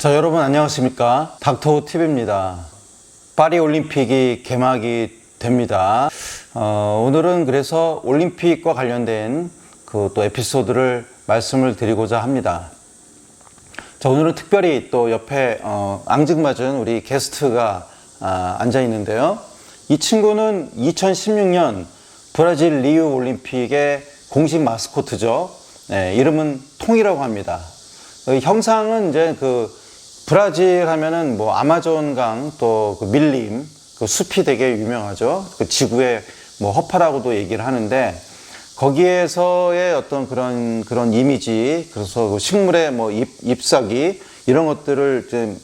자, 여러분 안녕하십니까? 닥터 TV입니다. 파리 올림픽이 개막이 됩니다. 어, 오늘은 그래서 올림픽과 관련된 그 또 에피소드를 말씀을 드리고자 합니다. 자, 오늘은 특별히 또 옆에 어, 앙증맞은 우리 게스트가 아, 앉아 있는데요. 이 친구는 2016년 브라질 리우 올림픽의 공식 마스코트죠. 네, 이름은 통이라고 합니다. 어, 형상은 이제 그 브라질 하면은 뭐 아마존강 또 그 밀림 그 숲이 되게 유명하죠. 그 지구의 뭐 허파라고도 얘기를 하는데 거기에서의 어떤 그런 그런 이미지 그래서 그 식물의 뭐 잎, 잎사귀 이런 것들을 좀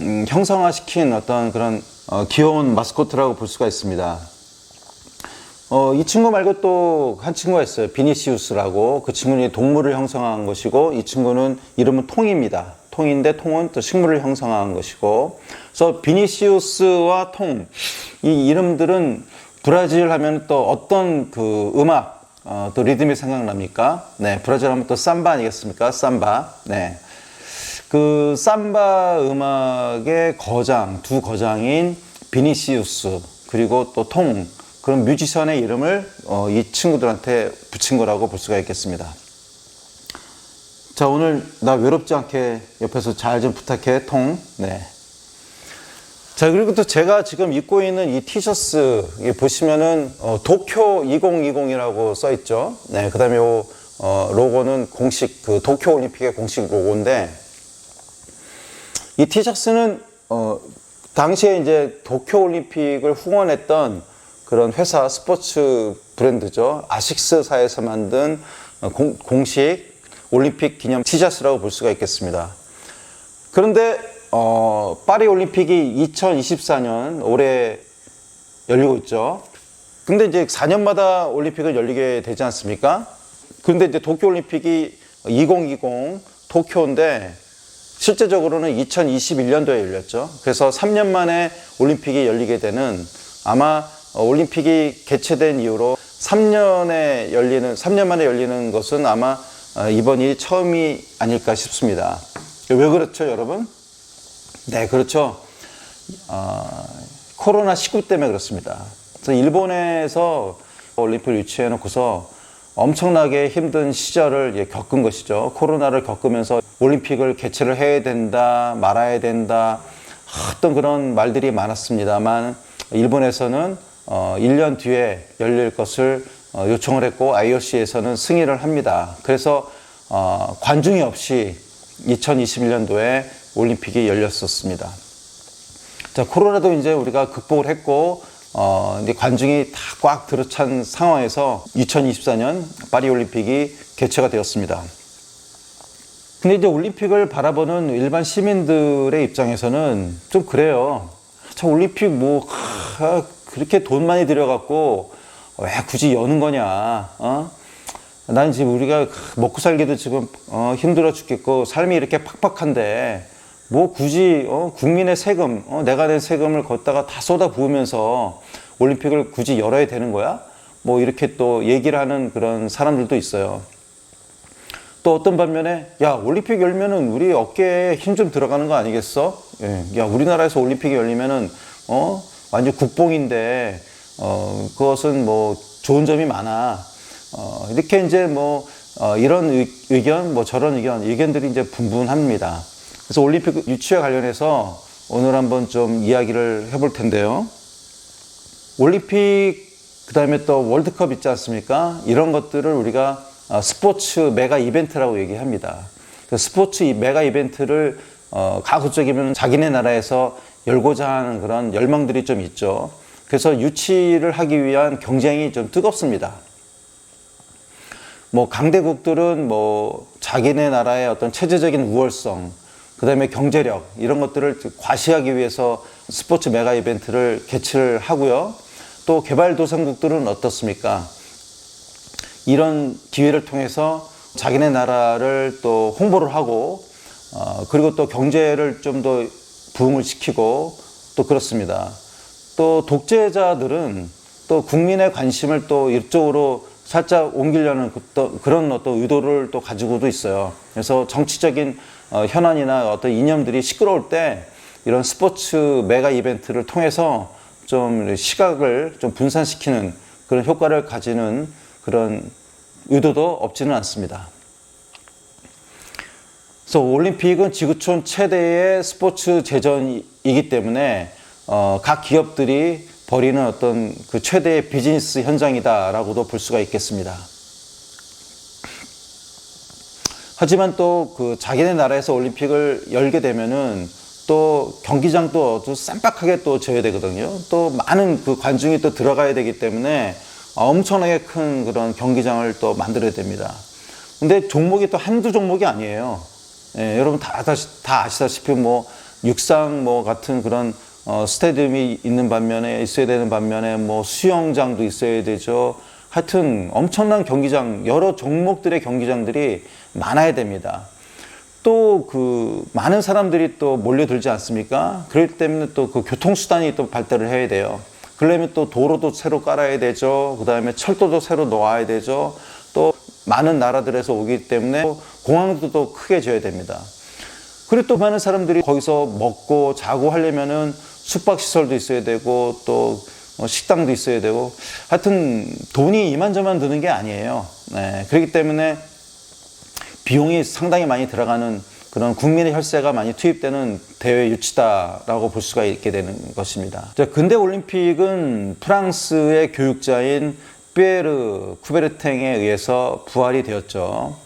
음, 형성화시킨 어떤 그런 어, 귀여운 마스코트라고 볼 수가 있습니다. 어, 이 친구 말고 또 한 친구가 있어요. 비니시우스라고. 그 친구는 동물을 형성한 것이고, 이 친구는 이름은 통입니다. 통인데 통은 또 식물을 형성한 것이고. 그래서 비니시우스와 통, 이 이름들은 브라질 하면 또 어떤 그 음악, 어, 또 리듬이 생각납니까? 네, 브라질 하면 또 삼바 아니겠습니까? 삼바. 네. 그 삼바 음악의 거장, 두 거장인 비니시우스, 그리고 또 통, 그런 뮤지션의 이름을 어, 이 친구들한테 붙인 거라고 볼 수가 있겠습니다. 자, 오늘 나 외롭지 않게 옆에서 잘 좀 부탁해, 통. 네. 자, 그리고 또 제가 지금 입고 있는 이 티셔츠, 보시면은, 어, 도쿄 2020이라고 써 있죠. 네, 그 다음에 요, 어, 로고는 공식, 그 도쿄 올림픽의 공식 로고인데, 이 티셔츠는, 어, 당시에 이제 도쿄 올림픽을 후원했던 그런 회사 스포츠 브랜드죠. 아식스사에서 만든 어, 공, 공식 올림픽 기념 티셔츠라고 볼 수가 있겠습니다. 그런데 어, 파리 올림픽이 2024년 올해 열리고 있죠. 근데 이제 4년마다 올림픽을 열리게 되지 않습니까? 그런데 이제 도쿄 올림픽이 2020 도쿄인데 실제적으로는 2021년도에 열렸죠. 그래서 3년 만에 올림픽이 열리게 되는 아마 올림픽이 개최된 이후로 3년에 열리는 3년 만에 열리는 것은 아마 어, 이번이 처음이 아닐까 싶습니다. 왜 그렇죠, 여러분? 네, 그렇죠. 어, 코로나 19 때문에 그렇습니다. 그래서 일본에서 올림픽을 유치해 놓고서 엄청나게 힘든 시절을 겪은 것이죠. 코로나를 겪으면서 올림픽을 개최를 해야 된다, 말아야 된다, 어떤 그런 말들이 많았습니다만 일본에서는 어, 1년 뒤에 열릴 것을 어, 요청을 했고 IOC에서는 승인을 합니다. 그래서 어, 관중이 없이 2021년도에 올림픽이 열렸었습니다. 자, 코로나도 이제 우리가 극복을 했고 어, 이제 관중이 다 꽉 들어찬 상황에서 2024년 파리 올림픽이 개최가 되었습니다. 근데 이제 올림픽을 바라보는 일반 시민들의 입장에서는 좀 그래요. 저 올림픽 뭐 하, 그렇게 돈 많이 들여갖고 왜 굳이 여는 거냐? 어? 난 지금 우리가 먹고 살기도 지금 어, 힘들어 죽겠고 삶이 이렇게 팍팍한데 뭐 굳이 어, 국민의 세금, 어, 내가 낸 세금을 걷다가 다 쏟아 부으면서 올림픽을 굳이 열어야 되는 거야? 뭐 이렇게 또 얘기를 하는 그런 사람들도 있어요. 또 어떤 반면에 야 올림픽 열면은 우리 어깨에 힘 좀 들어가는 거 아니겠어? 예. 야 우리나라에서 올림픽이 열리면은 어 완전 국뽕인데 어 그것은 뭐 좋은 점이 많아. 어 이렇게 이제 뭐 어, 이런 의, 의견 뭐 저런 의견 의견들이 이제 분분합니다. 그래서 올림픽 유치와 관련해서 오늘 한번 좀 이야기를 해볼 텐데요. 올림픽 그 다음에 또 월드컵 있지 않습니까? 이런 것들을 우리가 어, 스포츠 메가 이벤트라고 얘기합니다. 그 스포츠 메가 이벤트를 어, 가급적이면 자기네 나라에서 열고자 하는 그런 열망들이 좀 있죠. 그래서 유치를 하기 위한 경쟁이 좀 뜨겁습니다. 뭐 강대국들은 뭐 자기네 나라의 어떤 체제적인 우월성, 그 다음에 경제력 이런 것들을 과시하기 위해서 스포츠 메가 이벤트를 개최를 하고요. 또 개발도상국들은 어떻습니까? 이런 기회를 통해서 자기네 나라를 또 홍보를 하고 어, 그리고 또 경제를 좀 더 부흥을 시키고 또 그렇습니다. 또 독재자들은 또 국민의 관심을 또 이쪽으로 살짝 옮기려는 그- 또 그런 어떤 의도를 또 가지고도 있어요. 그래서 정치적인 어, 현안이나 어떤 이념들이 시끄러울 때 이런 스포츠 메가 이벤트를 통해서 좀 시각을 좀 분산시키는 그런 효과를 가지는 그런 의도도 없지는 않습니다. 그래서 올림픽은 지구촌 최대의 스포츠 제전이기 때문에 어, 각 기업들이 벌이는 어떤 그 최대의 비즈니스 현장이다라고도 볼 수가 있겠습니다. 하지만 또 그 자기네 나라에서 올림픽을 열게 되면은 또 경기장도 아주 쌈박하게 또 져야 되거든요. 또 많은 그 관중이 또 들어가야 되기 때문에 엄청나게 큰 그런 경기장을 또 만들어야 됩니다. 근데 종목이 또 한두 종목이 아니에요. 예, 여러분 다, 다, 다 아시다시피 뭐 육상 뭐 같은 그런 어, 스타디움이 있는 반면에 있어야 되는 반면에 뭐 수영장도 있어야 되죠. 하여튼 엄청난 경기장 여러 종목들의 경기장들이 많아야 됩니다. 또 그 많은 사람들이 또 몰려들지 않습니까? 그렇기 때문에 또 그 교통수단이 또 발달을 해야 돼요. 그러려면 또 도로도 새로 깔아야 되죠. 그 다음에 철도도 새로 놓아야 되죠. 또 많은 나라들에서 오기 때문에 또 공항도 또 크게 지어야 됩니다. 그리고 또 많은 사람들이 거기서 먹고 자고 하려면은 숙박시설도 있어야 되고 또 어, 식당도 있어야 되고 하여튼 돈이 이만저만 드는 게 아니에요. 네, 그렇기 때문에 비용이 상당히 많이 들어가는 그런 국민의 혈세가 많이 투입되는 대회 유치다라고 볼 수가 있게 되는 것입니다. 자, 근대 올림픽은 프랑스의 교육자인 삐에르 쿠베르탱에 의해서 부활이 되었죠.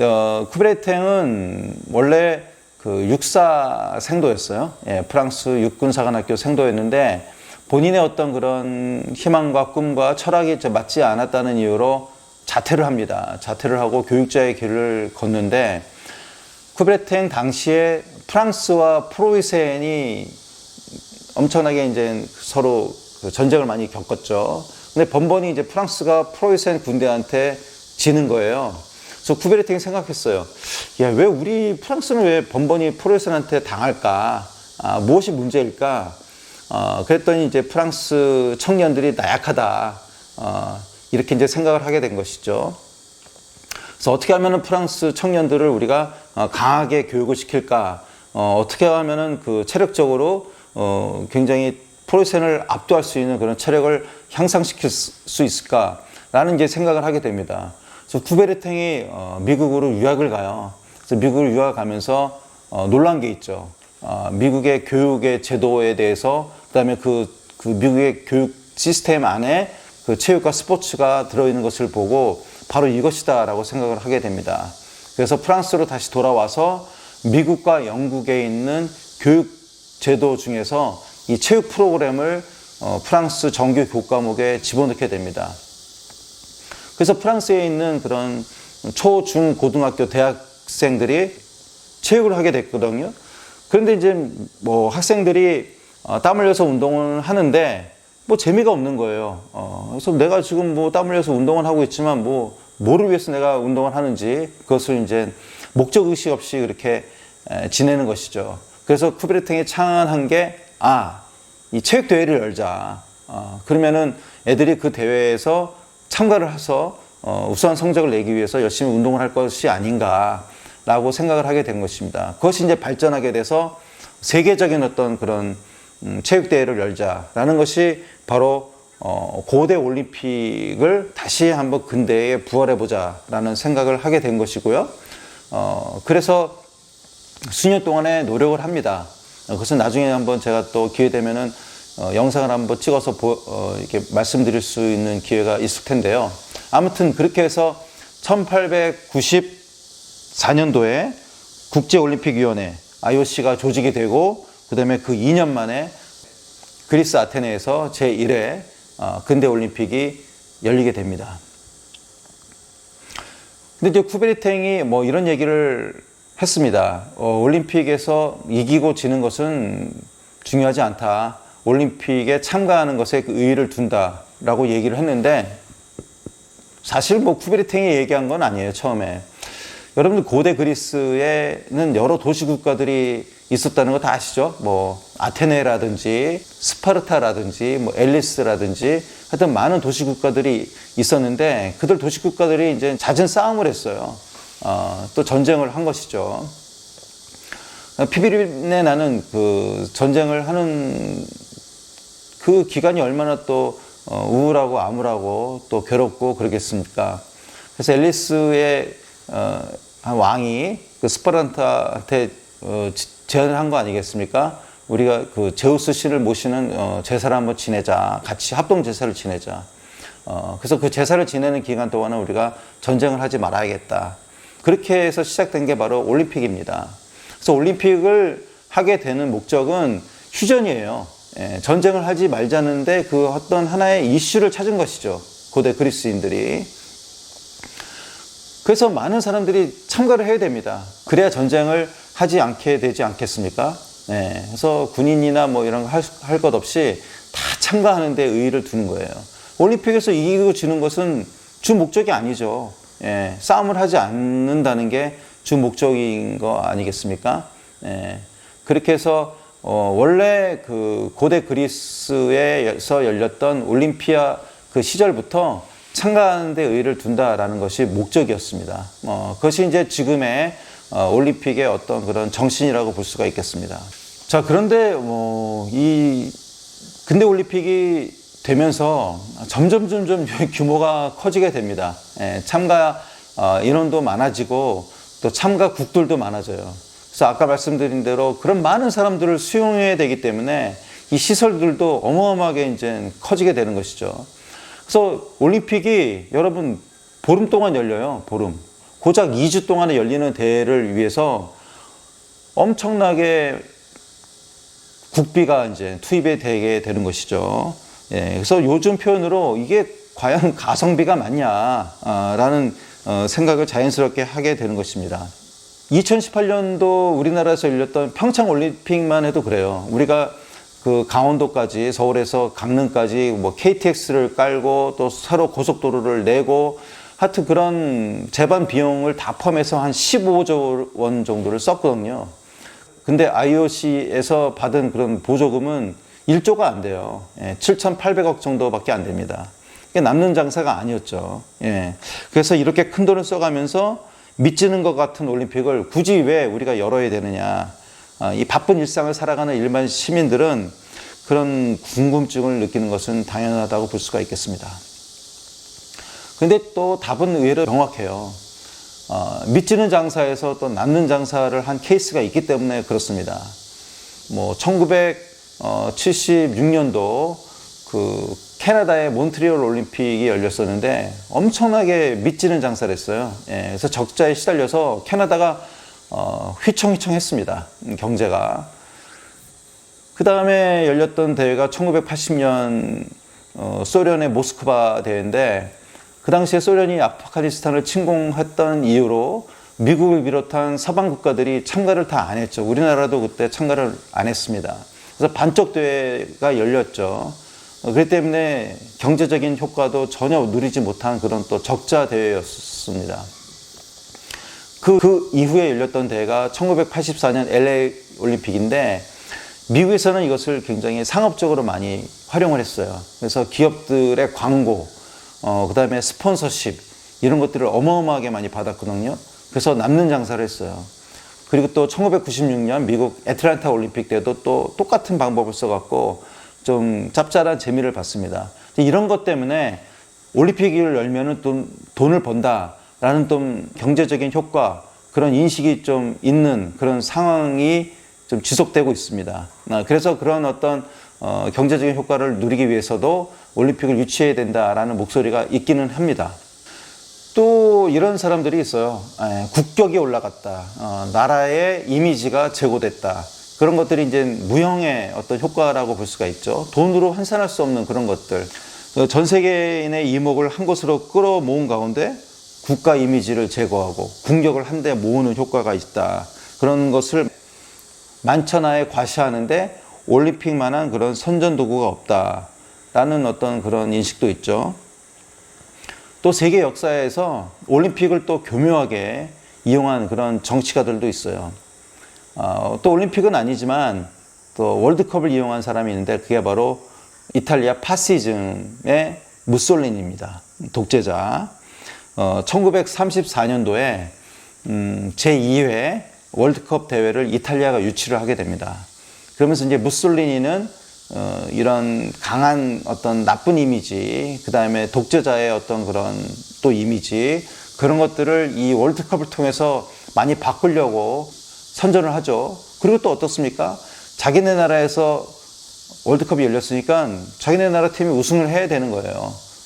어, 쿠베르탱은 원래 그 육사 생도였어요. 예, 프랑스 육군사관학교 생도였는데 본인의 어떤 그런 희망과 꿈과 철학이 좀 맞지 않았다는 이유로 자퇴를 합니다. 자퇴를 하고 교육자의 길을 걷는데 쿠베르탱 당시에 프랑스와 프로이센이 엄청나게 이제 서로 그 전쟁을 많이 겪었죠. 근데 번번이 이제 프랑스가 프로이센 군대한테 지는 거예요. 그래서 쿠베르탱이 생각했어요. 야, 왜 우리 프랑스는 왜 번번이 프로이센한테 당할까? 아, 무엇이 문제일까? 어, 그랬더니 이제 프랑스 청년들이 나약하다. 어, 이렇게 이제 생각을 하게 된 것이죠. 그래서 어떻게 하면은 프랑스 청년들을 우리가 어, 강하게 교육을 시킬까? 어, 어떻게 하면은 그 체력적으로 어, 굉장히 프로이센을 압도할 수 있는 그런 체력을 향상시킬 수- 수 있을까라는 이제 생각을 하게 됩니다. 그래서 쿠베르탱이 어, 미국으로 유학을 가요. 그래서 미국을 유학 가면서 어, 놀란 게 있죠. 어, 미국의 교육의 제도에 대해서 그다음에 그, 그 미국의 교육 시스템 안에 그 체육과 스포츠가 들어있는 것을 보고 바로 이것이다라고 생각을 하게 됩니다. 그래서 프랑스로 다시 돌아와서 미국과 영국에 있는 교육 제도 중에서 이 체육 프로그램을 어, 프랑스 정규 교과목에 집어넣게 됩니다. 그래서 프랑스에 있는 그런 초, 중, 고등학교, 대학생들이 체육을 하게 됐거든요. 그런데 이제 뭐 학생들이 어, 땀 흘려서 운동을 하는데 뭐 재미가 없는 거예요. 어, 그래서 내가 지금 뭐 땀 흘려서 운동을 하고 있지만 뭐 뭐를 위해서 내가 운동을 하는지 그것을 이제 목적 의식 없이 그렇게 에, 지내는 것이죠. 그래서 쿠베르탱이 창안한 게 아, 이 체육 대회를 열자. 어, 그러면은 애들이 그 대회에서 참가를 해서 어, 우수한 성적을 내기 위해서 열심히 운동을 할 것이 아닌가라고 생각을 하게 된 것입니다. 그것이 이제 발전하게 돼서 세계적인 어떤 그런 음, 체육 대회를 열자라는 것이 바로 어, 고대 올림픽을 다시 한번 근대에 부활해 보자라는 생각을 하게 된 것이고요. 어, 그래서 수년 동안의 노력을 합니다. 어, 그것은 나중에 한번 제가 또 기회 되면은 어, 영상을 한번 찍어서 보, 어, 이렇게 말씀드릴 수 있는 기회가 있을 텐데요. 아무튼 그렇게 해서 1894년도에 국제올림픽위원회 IOC가 조직이 되고 그다음에 그 2년 만에 그리스 아테네에서 제1회 어, 근대 올림픽이 열리게 됩니다. 근데 이제 쿠베르탱이 뭐 이런 얘기를 했습니다. 어, 올림픽에서 이기고 지는 것은 중요하지 않다. 올림픽에 참가하는 것에 그 의의를 둔다라고 얘기를 했는데 사실 뭐 쿠베르탱이 얘기한 건 아니에요 처음에 여러분들 고대 그리스에는 여러 도시 국가들이 있었다는 거 다 아시죠? 뭐 아테네라든지 스파르타라든지 뭐 엘리스라든지 하여튼 많은 도시 국가들이 있었는데 그들 도시 국가들이 이제 잦은 싸움을 했어요. 어, 또 전쟁을 한 것이죠. 피비린내 나는 그 전쟁을 하는 그 기간이 얼마나 또 어, 우울하고 암울하고 또 괴롭고 그러겠습니까? 그래서 앨리스의 어, 한 왕이 그 스파르타한테 어, 지- 제안을 한 거 아니겠습니까? 우리가 그 제우스 신을 모시는 어, 제사를 한번 지내자. 같이 합동 제사를 지내자. 어, 그래서 그 제사를 지내는 기간 동안은 우리가 전쟁을 하지 말아야겠다. 그렇게 해서 시작된 게 바로 올림픽입니다. 그래서 올림픽을 하게 되는 목적은 휴전이에요. 예, 전쟁을 하지 말자는데 그 어떤 하나의 이슈를 찾은 것이죠. 고대 그리스인들이. 그래서 많은 사람들이 참가를 해야 됩니다. 그래야 전쟁을 하지 않게 되지 않겠습니까? 네, 그래서 군인이나 뭐 이런 거할것 없이 다 참가하는데 의의를 두는 거예요. 올림픽에서 이기고 지는 것은 주 목적이 아니죠. 예, 싸움을 하지 않는다는 게 주 목적인 거 아니겠습니까? 예, 그렇게 해서 어, 원래 그 고대 그리스에서 열렸던 올림피아 그 시절부터 참가하는 데 의의를 둔다라는 것이 목적이었습니다. 어, 그것이 이제 지금의 어, 올림픽의 어떤 그런 정신이라고 볼 수가 있겠습니다. 자, 그런데 뭐, 이 근대 올림픽이 되면서 점점 점점 규모가 커지게 됩니다. 예, 참가 어, 인원도 많아지고 또 참가국들도 많아져요. 그래서 아까 말씀드린 대로 그런 많은 사람들을 수용해야 되기 때문에 이 시설들도 어마어마하게 이제 커지게 되는 것이죠. 그래서 올림픽이 여러분 보름 동안 열려요. 보름. 고작 2주 동안에 열리는 대회를 위해서 엄청나게 국비가 이제 투입이 되게 되는 것이죠. 예, 그래서 요즘 표현으로 이게 과연 가성비가 맞냐라는 어, 생각을 자연스럽게 하게 되는 것입니다. 2018년도 우리나라에서 열렸던 평창 올림픽만 해도 그래요. 우리가 그 강원도까지 서울에서 강릉까지 뭐 KTX를 깔고 또 새로 고속도로를 내고 하여튼 그런 재반 비용을 다 포함해서 한 15조 원 정도를 썼거든요. 근데 IOC에서 받은 그런 보조금은 1조가 안 돼요. 예, 7,800억 정도밖에 안 됩니다. 남는 장사가 아니었죠. 예. 그래서 이렇게 큰 돈을 써가면서 미치는 것 같은 올림픽을 굳이 왜 우리가 열어야 되느냐. 아, 이 바쁜 일상을 살아가는 일반 시민들은 그런 궁금증을 느끼는 것은 당연하다고 볼 수가 있겠습니다. 근데 또 답은 의외로 명확해요. 어, 미치는 장사에서 또 남는 장사를 한 케이스가 있기 때문에 그렇습니다. 뭐 1976년도 그 캐나다의 몬트리올 올림픽이 열렸었는데 엄청나게 미치는 장사를 했어요. 예, 그래서 적자에 시달려서 캐나다가 어, 휘청휘청했습니다. 음, 경제가. 그 다음에 열렸던 대회가 1980년 어, 소련의 모스크바 대회인데 그 당시에 소련이 아프가니스탄을 침공했던 이유로 미국을 비롯한 서방 국가들이 참가를 다 안 했죠. 우리나라도 그때 참가를 안 했습니다. 그래서 반쪽 대회가 열렸죠. 어, 그렇기 때문에 경제적인 효과도 전혀 누리지 못한 그런 또 적자 대회였습니다. 그, 그 이후에 열렸던 대회가 1984년 LA 올림픽인데 미국에서는 이것을 굉장히 상업적으로 많이 활용을 했어요. 그래서 기업들의 광고, 어, 그 다음에 스폰서십, 이런 것들을 어마어마하게 많이 받았거든요. 그래서 남는 장사를 했어요. 그리고 또 1996년 미국 애틀란타 올림픽 때도 또 똑같은 방법을 써갖고 좀 짭짤한 재미를 봤습니다. 이런 것 때문에 올림픽을 열면은 돈, 돈을 번다라는 좀 경제적인 효과, 그런 인식이 좀 있는 그런 상황이 좀 지속되고 있습니다. 아, 그래서 그런 어떤 어, 경제적인 효과를 누리기 위해서도 올림픽을 유치해야 된다라는 목소리가 있기는 합니다. 또 이런 사람들이 있어요. 에, 국격이 올라갔다. 어, 나라의 이미지가 제고됐다. 그런 것들이 이제 무형의 어떤 효과라고 볼 수가 있죠. 돈으로 환산할 수 없는 그런 것들. 어, 전 세계인의 이목을 한 곳으로 끌어 모은 가운데 국가 이미지를 제거하고 궁격을 한데 모으는 효과가 있다. 그런 것을 만천하에 과시하는데 올림픽만한 그런 선전 도구가 없다 라는 어떤 그런 인식도 있죠. 또 세계 역사에서 올림픽을 또 교묘하게 이용한 그런 정치가들도 있어요. 어, 또 올림픽은 아니지만 또 월드컵을 이용한 사람이 있는데 그게 바로 이탈리아 파시즘의 무솔리니입니다. 독재자. 어, 1934년도에 음, 제2회 월드컵 대회를 이탈리아가 유치를 하게 됩니다. 그러면서 이제 무솔리니는 어, 이런 강한 어떤 나쁜 이미지, 그 다음에 독재자의 어떤 그런 또 이미지, 그런 것들을 이 월드컵을 통해서 많이 바꾸려고 선전을 하죠. 그리고 또 어떻습니까? 자기네 나라에서 월드컵이 열렸으니까 자기네 나라 팀이 우승을 해야 되는 거예요.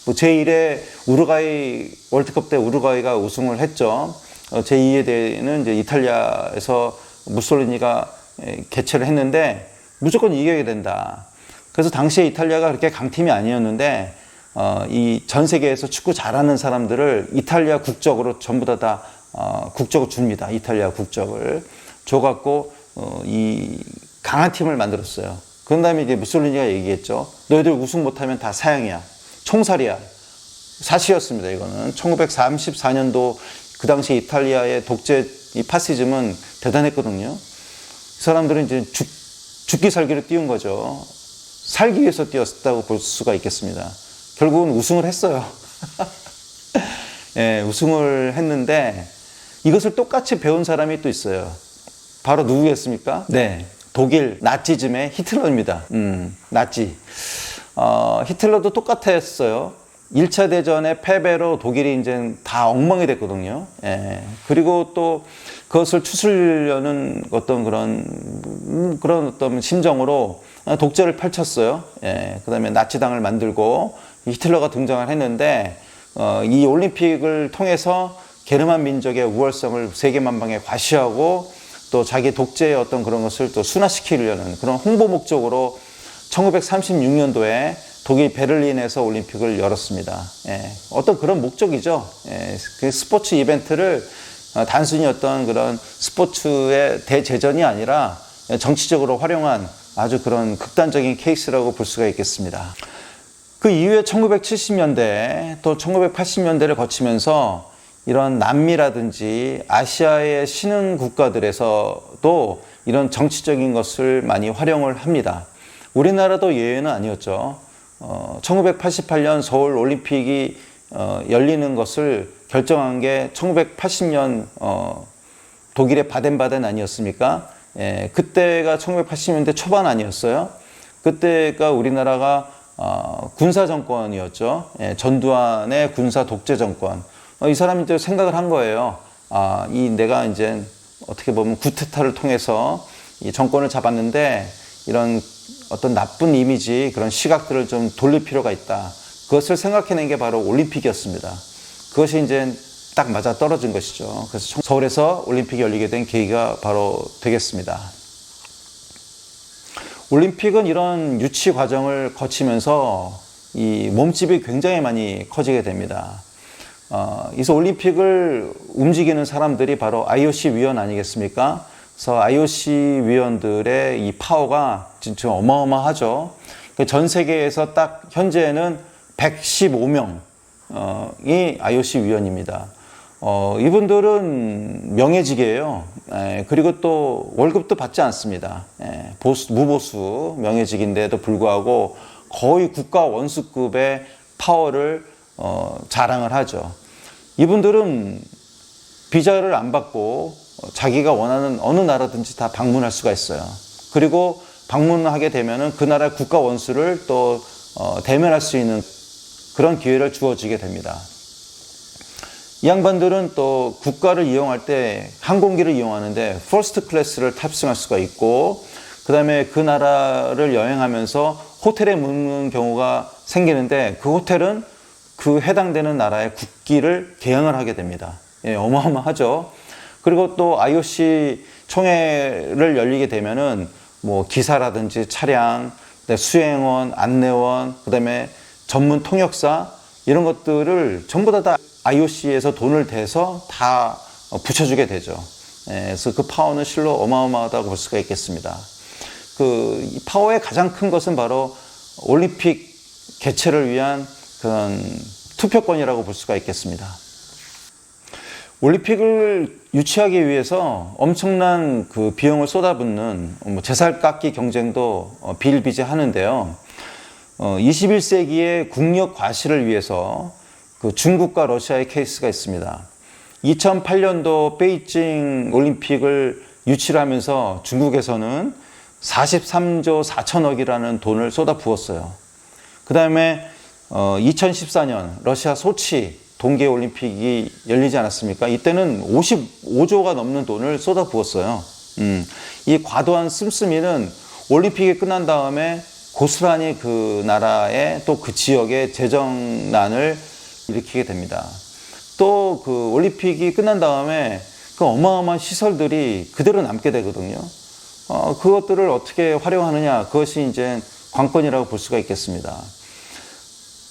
뭐 제1회 우루과이 월드컵 때 우루과이가 우승을 했죠. 어, 제2회 대회는 이제 이탈리아에서 무솔리니가 에, 개최를 했는데 무조건 이겨야 된다. 그래서 당시에 이탈리아가 그렇게 강팀이 아니었는데 어, 이 전 세계에서 축구 잘하는 사람들을 이탈리아 국적으로 전부 다, 다 어, 국적을 줍니다. 이탈리아 국적을 줘갖고 어, 이 강한 팀을 만들었어요. 그런 다음에 이제 무솔리니가 얘기했죠. 너희들 우승 못하면 다 사형이야. 총살이야. 사실이었습니다. 이거는 1934년도 그 당시 이탈리아의 독재 이 파시즘은 대단했거든요. 이 사람들은 이제 죽, 죽기 살기로 뛰운 거죠. 살기 위해서 뛰었다고 볼 수가 있겠습니다. 결국은 우승을 했어요. 예, 우승을 했는데 이것을 똑같이 배운 사람이 또 있어요. 바로 누구겠습니까? 네. 독일 나치즘의 히틀러입니다. 음, 나치. 어, 히틀러도 똑같았어요. 1차 대전의 패배로 독일이 이제 다 엉망이 됐거든요. 예. 그리고 또 그것을 추스르려는 어떤 그런, 음, 그런 어떤 심정으로 독재를 펼쳤어요. 예. 그 다음에 나치당을 만들고 히틀러가 등장을 했는데, 어, 이 올림픽을 통해서 게르만 민족의 우월성을 세계만방에 과시하고 또 자기 독재의 어떤 그런 것을 또 순화시키려는 그런 홍보 목적으로 1936년도에 독일 베를린에서 올림픽을 열었습니다. 예, 어떤 그런 목적이죠. 예, 그 스포츠 이벤트를 어, 단순히 어떤 그런 스포츠의 대제전이 아니라 정치적으로 활용한 아주 그런 극단적인 케이스라고 볼 수가 있겠습니다. 그 이후에 1970년대 또 1980년대를 거치면서 이런 남미라든지 아시아의 신흥 국가들에서도 이런 정치적인 것을 많이 활용을 합니다. 우리나라도 예외는 아니었죠. 어, 1988년 서울 올림픽이 어, 열리는 것을 결정한 게 1980년 어, 독일의 바덴바덴 아니었습니까? 예, 그때가 1980년대 초반 아니었어요? 그때가 우리나라가 어, 군사 정권이었죠. 예, 전두환의 군사 독재 정권. 어, 이 사람이 또 생각을 한 거예요. 아, 이 내가 이제 어떻게 보면 구테타를 통해서 이 정권을 잡았는데 이런 어떤 나쁜 이미지 그런 시각들을 좀 돌릴 필요가 있다. 그것을 생각해낸 게 바로 올림픽이었습니다. 그것이 이제 딱 맞아 떨어진 것이죠. 그래서 서울에서 올림픽이 열리게 된 계기가 바로 되겠습니다. 올림픽은 이런 유치 과정을 거치면서 이 몸집이 굉장히 많이 커지게 됩니다. 어, 그래서 올림픽을 움직이는 사람들이 바로 IOC 위원 아니겠습니까? 그래서 IOC 위원들의 이 파워가 진짜 어마어마하죠. 그전 세계에서 딱 현재는 115명이 IOC 위원입니다. 어, 이분들은 명예직이에요. 에, 그리고 또 월급도 받지 않습니다. 에, 보수, 무보수 명예직인데도 불구하고 거의 국가 원수급의 파워를 어, 자랑을 하죠. 이분들은 비자를 안 받고 자기가 원하는 어느 나라든지 다 방문할 수가 있어요. 그리고 방문하게 되면은 그 나라의 국가 원수를 또 어, 대면할 수 있는 그런 기회를 주어지게 됩니다. 이 양반들은 또 국가를 이용할 때 항공기를 이용하는데 퍼스트 클래스를 탑승할 수가 있고 그 다음에 그 나라를 여행하면서 호텔에 묵는 경우가 생기는데 그 호텔은 그 해당되는 나라의 국기를 개항을 하게 됩니다. 예, 어마어마하죠. 그리고 또 IOC 총회를 열리게 되면은 뭐 기사라든지 차량, 수행원, 안내원, 그다음에 전문 통역사 이런 것들을 전부 다, 다 IOC에서 돈을 대서 다 붙여주게 되죠. 예, 그래서 그 파워는 실로 어마어마하다고 볼 수가 있겠습니다. 그 파워의 가장 큰 것은 바로 올림픽 개최를 위한 그런 투표권이라고 볼 수가 있겠습니다. 올림픽을 유치하기 위해서 엄청난 그 비용을 쏟아붓는 뭐 제살깎기 경쟁도 어, 비일비재하는데요. 어, 21세기의 국력 과시를 위해서 그 중국과 러시아의 케이스가 있습니다. 2008년도 베이징 올림픽을 유치를 하면서 중국에서는 43조 4천억이라는 돈을 쏟아 부었어요. 그 다음에 어, 2014년 러시아 소치 동계 올림픽이 열리지 않았습니까? 이때는 55조가 넘는 돈을 쏟아 부었어요. 음, 이 과도한 씀씀이는 올림픽이 끝난 다음에 고스란히 그 나라의 또 그 지역의 재정난을 일으키게 됩니다. 또 그 올림픽이 끝난 다음에 그 어마어마한 시설들이 그대로 남게 되거든요. 어, 그것들을 어떻게 활용하느냐 그것이 이제 관건이라고 볼 수가 있겠습니다.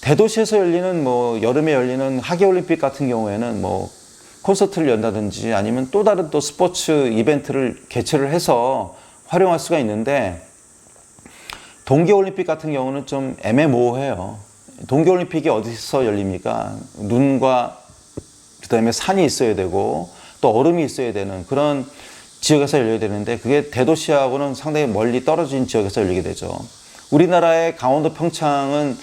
대도시에서 열리는 뭐 여름에 열리는 하계 올림픽 같은 경우에는 뭐 콘서트를 연다든지 아니면 또 다른 또 스포츠 이벤트를 개최를 해서 활용할 수가 있는데 동계 올림픽 같은 경우는 좀 애매모호해요. 동계 올림픽이 어디서 열립니까? 눈과 그다음에 산이 있어야 되고 또 얼음이 있어야 되는 그런 지역에서 열려야 되는데 그게 대도시하고는 상당히 멀리 떨어진 지역에서 열리게 되죠. 우리나라의 강원도 평창은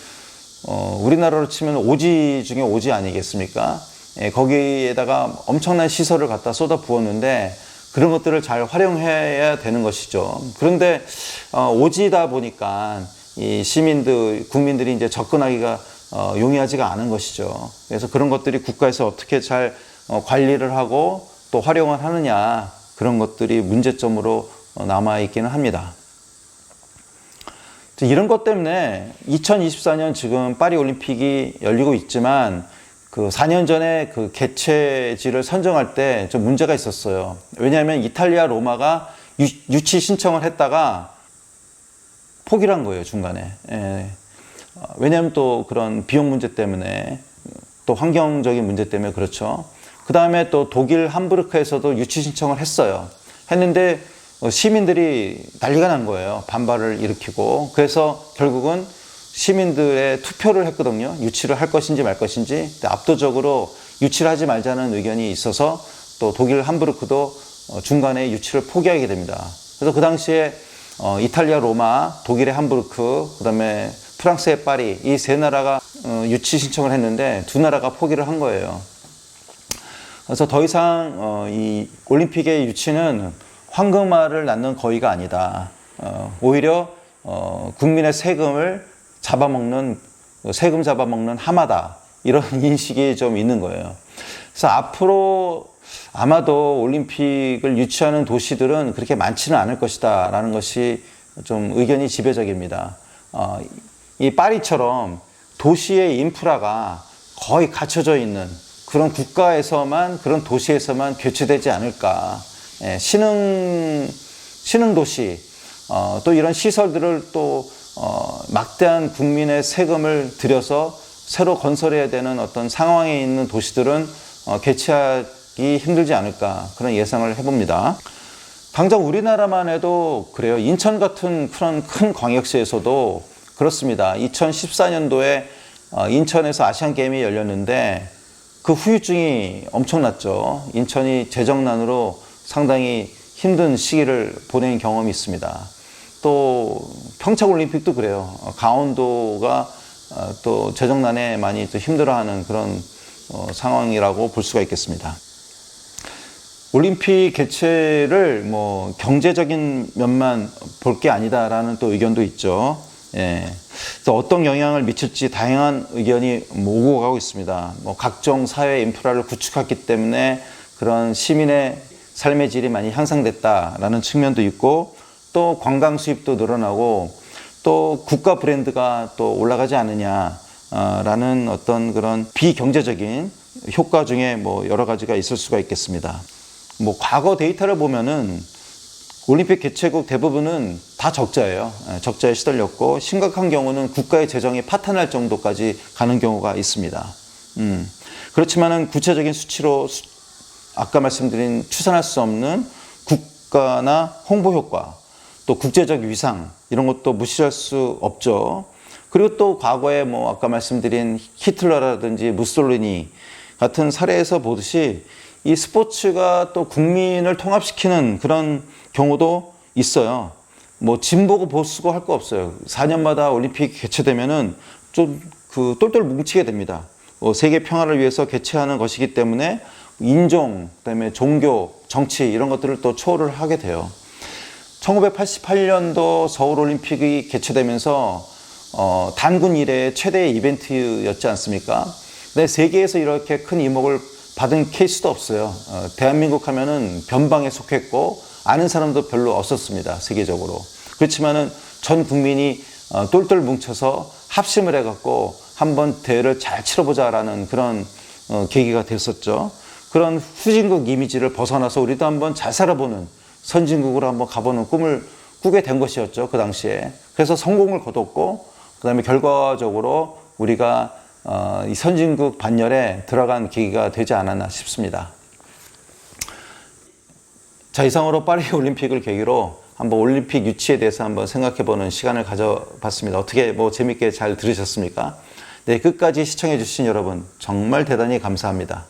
어, 우리나라로 치면 오지 중에 오지 아니겠습니까? 예, 거기에다가 엄청난 시설을 갖다 쏟아 부었는데 그런 것들을 잘 활용해야 되는 것이죠. 그런데 어, 오지다 보니까 이 시민들, 국민들이 이제 접근하기가 어, 용이하지가 않은 것이죠. 그래서 그런 것들이 국가에서 어떻게 잘 어, 관리를 하고 또 활용을 하느냐 그런 것들이 문제점으로 어, 남아 있기는 합니다. 이런 것 때문에 2024년 지금 파리 올림픽이 열리고 있지만 그 4년 전에 그 개최지를 선정할 때 좀 문제가 있었어요. 왜냐하면 이탈리아 로마가 유, 유치 신청을 했다가 포기를 한 거예요, 중간에. 예. 어, 왜냐하면 또 그런 비용 문제 때문에 또 환경적인 문제 때문에 그렇죠. 그 다음에 또 독일 함부르크에서도 유치 신청을 했어요. 했는데 어, 시민들이 난리가 난 거예요. 반발을 일으키고. 그래서 결국은 시민들의 투표를 했거든요. 유치를 할 것인지 말 것인지. 압도적으로 유치를 하지 말자는 의견이 있어서 또 독일 함부르크도 어, 중간에 유치를 포기하게 됩니다. 그래서 그 당시에 어, 이탈리아 로마, 독일의 함부르크, 그 다음에 프랑스의 파리 이 세 나라가 유치 신청을 했는데 두 나라가 포기를 한 거예요. 그래서 더 이상 이 올림픽의 유치는 황금알을 낳는 거위가 아니다. 어, 오히려 어, 국민의 세금을 잡아먹는 세금 잡아먹는 하마다 이런 인식이 좀 있는 거예요. 그래서 앞으로 아마도 올림픽을 유치하는 도시들은 그렇게 많지는 않을 것이다라는 것이 좀 의견이 지배적입니다. 어, 이 파리처럼 도시의 인프라가 거의 갖춰져 있는 그런 국가에서만 그런 도시에서만 교체되지 않을까. 예, 신흥 신흥 도시 어, 또 이런 시설들을 또 어, 막대한 국민의 세금을 들여서 새로 건설해야 되는 어떤 상황에 있는 도시들은 어, 개최하기 힘들지 않을까 그런 예상을 해봅니다. 당장 우리나라만 해도 그래요. 인천 같은 그런 큰 광역시에서도 그렇습니다. 2014년도에 어, 인천에서 아시안 게임이 열렸는데 그 후유증이 엄청났죠. 인천이 재정난으로 상당히 힘든 시기를 보낸 경험이 있습니다. 또 평창 올림픽도 그래요. 강원도가 어, 또 재정난에 많이 또 힘들어하는 그런 어, 상황이라고 볼 수가 있겠습니다. 올림픽 개최를 뭐 경제적인 면만 볼 게 아니다라는 또 의견도 있죠. 예. 그래서 어떤 영향을 미칠지 다양한 의견이 오고 가고 있습니다. 뭐 각종 사회 인프라를 구축했기 때문에 그런 시민의 삶의 질이 많이 향상됐다라는 측면도 있고 또 관광 수입도 늘어나고 또 국가 브랜드가 또 올라가지 않느냐라는 어떤 그런 비경제적인 효과 중에 뭐 여러 가지가 있을 수가 있겠습니다. 뭐 과거 데이터를 보면은 올림픽 개최국 대부분은 다 적자예요. 예, 적자에 시달렸고 심각한 경우는 국가의 재정이 파탄할 정도까지 가는 경우가 있습니다. 음. 그렇지만은 구체적인 수치로 아까 말씀드린 추산할 수 없는 국가나 홍보 효과, 또 국제적 위상 이런 것도 무시할 수 없죠. 그리고 또 과거에 뭐 아까 말씀드린 히틀러라든지 무솔리니 같은 사례에서 보듯이 이 스포츠가 또 국민을 통합시키는 그런 경우도 있어요. 뭐 진보고 보수고 할 거 없어요. 4년마다 올림픽 개최되면은 좀 그 똘똘 뭉치게 됩니다. 뭐 세계 평화를 위해서 개최하는 것이기 때문에 인종, 그다음에 종교, 정치 이런 것들을 또 초월을 하게 돼요. 1988년도 서울 올림픽이 개최되면서 어, 단군 이래 최대의 이벤트였지 않습니까? 근데 세계에서 이렇게 큰 이목을 받은 케이스도 없어요. 어, 대한민국 하면은 변방에 속했고 아는 사람도 별로 없었습니다. 세계적으로. 그렇지만은 전 국민이 어, 똘똘 뭉쳐서 합심을 해갖고 한번 대회를 잘 치러보자라는 그런 어, 계기가 됐었죠. 그런 후진국 이미지를 벗어나서 우리도 한번 잘 살아보는 선진국으로 한번 가보는 꿈을 꾸게 된 것이었죠. 그 당시에. 그래서 성공을 거뒀고, 그 다음에 결과적으로 우리가 어, 이 선진국 반열에 들어간 계기가 되지 않았나 싶습니다. 자, 이상으로 파리 올림픽을 계기로 한번 올림픽 유치에 대해서 한번 생각해 보는 시간을 가져봤습니다. 어떻게 뭐 재밌게 잘 들으셨습니까? 네, 끝까지 시청해 주신 여러분 정말 대단히 감사합니다.